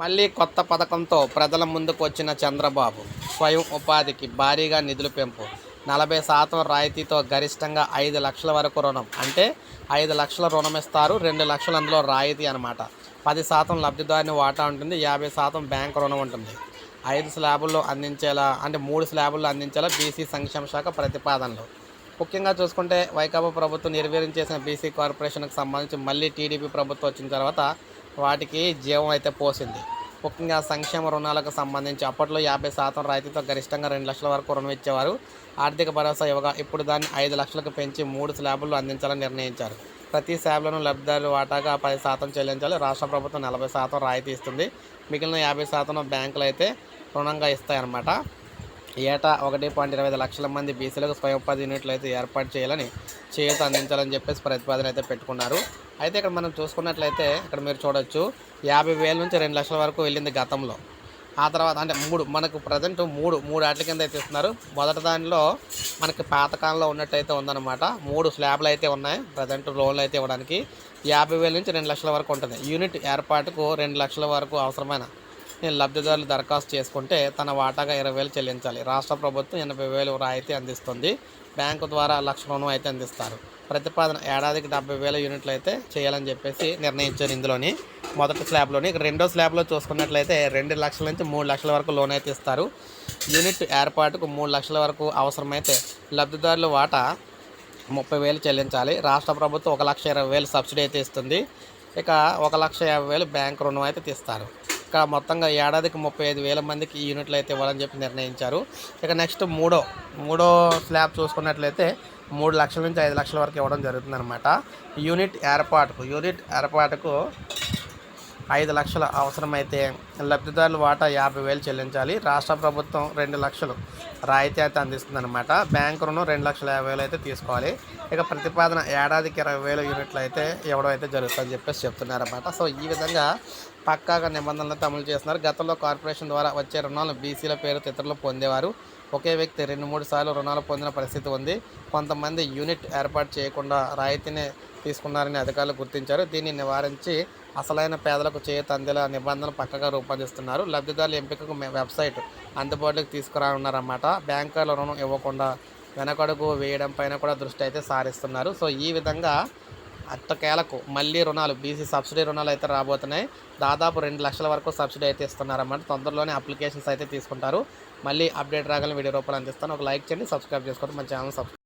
మళ్ళీ కొత్త పథకంతో ప్రజల ముందుకు వచ్చిన చంద్రబాబు స్వయం ఉపాధికి భారీగా నిధులు పెంపు. నలభై శాతం రాయితీతో గరిష్టంగా ఐదు లక్షల వరకు రుణం. అంటే ఐదు లక్షల రుణం ఇస్తారు రెండు లక్షలు అందులో రాయితీ అనమాట పది శాతం లబ్ధిదారుని వాటా ఉంటుంది యాభై శాతం బ్యాంక్ రుణం ఉంటుంది. ఐదు స్లాబుల్లో అందించేలా అంటే మూడు స్లాబుల్లో అందించేలా బీసీ సంక్షేమ శాఖ ప్రతిపాదనలు. ముఖ్యంగా చూసుకుంటే వైకాపా ప్రభుత్వం నిర్వీర్యం చేసిన బీసీ కార్పొరేషన్కు సంబంధించి మళ్ళీ టీడీపీ ప్రభుత్వం వచ్చిన తర్వాత వాటికి జీవం అయితే పోసింది. ముఖ్యంగా సంక్షేమ రుణాలకు సంబంధించి అప్పట్లో యాభై శాతం రాయితీతో గరిష్టంగా రెండు లక్షల వరకు రుణం ఇచ్చేవారు. ఆర్థిక భరోసా ఇవ్వగా ఇప్పుడు దాన్ని ఐదు లక్షలకు పెంచి మూడు స్లాబులు అందించాలని నిర్ణయించారు. ప్రతి స్లాబ్లను లబ్ధిదారులు వాటాగా పది శాతం చెల్లించాలి. రాష్ట్ర ప్రభుత్వం నలభై శాతం రాయితీ ఇస్తుంది. మిగిలిన యాభై శాతం బ్యాంకులు అయితే రుణంగా ఇస్తాయన్నమాట. ఏటా ఒకటి పాయింట్ ఇరవై ఐదు లక్షల మంది బీసీలకు స్వయం ఉపాధి యూనిట్లు అయితే ఏర్పాటు చేయాలని చేయూత అందించాలని చెప్పేసి ప్రతిపాదన అయితే పెట్టుకున్నారు. అయితే ఇక్కడ మనం చూసుకున్నట్లయితే ఇక్కడ మీరు చూడొచ్చు యాభై వేల నుంచి రెండు లక్షల వరకు వెళ్ళింది గతంలో. ఆ తర్వాత అంటే మూడు మనకు ప్రజెంట్ మూడు మూడు ఆటల కింద అయితే ఇస్తున్నారు. మొదటి దానిలో మనకి పాతకాలంలో ఉన్నట్టయితే ఉందన్నమాట. మూడు స్లాబ్లు అయితే ఉన్నాయి ప్రజెంట్ లోన్లు అయితే ఇవ్వడానికి. యాభై వేల నుంచి రెండు లక్షల వరకు ఉంటుంది. యూనిట్ ఏర్పాటుకు రెండు లక్షల వరకు అవసరమైన లబ్ధిదారులు దరఖాస్తు చేసుకుంటే తన వాటాగా ఇరవై వేలు చెల్లించాలి. రాష్ట్ర ప్రభుత్వం ఎనభై వేలు రాయితీ అందిస్తుంది. బ్యాంకు ద్వారా లక్ష రుణం అయితే అందిస్తారు. ప్రతిపాదన ఏడాదికి డెబ్బై వేల యూనిట్లు అయితే చేయాలని చెప్పేసి నిర్ణయించారు ఇందులోని మొదటి స్లాబ్లోని. రెండో స్లాబ్లో చూసుకున్నట్లయితే రెండు లక్షల నుంచి మూడు లక్షల వరకు లోన్ అయితే ఇస్తారు. యూనిట్ ఏర్పాటుకు మూడు లక్షల వరకు అవసరమైతే లబ్ధిదారుల వాటా ముప్పై వేలు చెల్లించాలి. రాష్ట్ర ప్రభుత్వం ఒక లక్ష ఇరవై వేలు సబ్సిడీ అయితే ఇస్తుంది. ఇక ఒక లక్ష యాభై వేలు బ్యాంక్ రుణం అయితే తీస్తారు. ఇక్కడ మొత్తంగా ఏడాదికి ముప్పై ఐదు వేల మందికి ఈ యూనిట్లు అయితే ఇవ్వాలని చెప్పి నిర్ణయించారు. ఇక నెక్స్ట్ మూడో మూడో స్లాబ్ చూసుకున్నట్లయితే మూడు లక్షల నుంచి ఐదు లక్షల వరకు ఇవ్వడం జరుగుతుందన్నమాట. యూనిట్ ఏర్పాటుకు యూనిట్ ఏర్పాటుకు ఐదు లక్షల అవసరమైతే లబ్ధిదారుల వాటా యాభై వేలు చెల్లించాలి. రాష్ట్ర ప్రభుత్వం రెండు లక్షలు రాయితీ అయితే అందిస్తుందన్నమాట. బ్యాంకు రుణం రెండు లక్షల యాభై వేలు అయితే తీసుకోవాలి. ఇక ప్రతిపాదన ఏడాదికి ఇరవై వేల యూనిట్లు అయితే ఇవ్వడం అయితే జరుగుతుందని చెప్పేసి చెప్తున్నారన్నమాట. సో ఈ విధంగా పక్కాగా నిబంధనలతో అమలు చేస్తున్నారు. గతంలో కార్పొరేషన్ ద్వారా వచ్చే రుణాలను బీసీల పేరుతో ఇతరులు పొందేవారు. ఒకే వ్యక్తి రెండు మూడు సార్లు రుణాలు పొందిన పరిస్థితి ఉంది. కొంతమంది యూనిట్ ఏర్పాటు చేయకుండా రాయితీని తీసుకున్నారని అధికారులు గుర్తించారు. దీన్ని నివారించి అసలైన పేదలకు చేయూత అందేలా నిబంధనలు పక్కగా రూపొందిస్తున్నారు. లబ్ధిదారుల ఎంపికకు వెబ్సైట్ అందుబాటులోకి తీసుకురానున్నారన్నమాట. బ్యాంకర్ల రుణం ఇవ్వకుండా వెనకడుగు వేయడం పైన కూడా దృష్టి అయితే సారిస్తున్నారు. సో ఈ విధంగా అత్తకేలకు మళ్ళీ రుణాలు బీసీ సబ్సిడీ రుణాలు అయితే రాబోతున్నాయి. దాదాపు రెండు లక్షల వరకు సబ్సిడీ అయితే ఇస్తున్నారన్నమాట. తొందరలోనే అప్లికేషన్స్ అయితే తీసుకుంటారు. మళ్ళీ అప్డేట్ రాగానే వీడియో రూపాయలు అందిస్తాను. ఒక లైక్ చేయండి సబ్స్క్రైబ్ చేసుకోండి. మన ఛానల్ సబ్స్క్రైబ్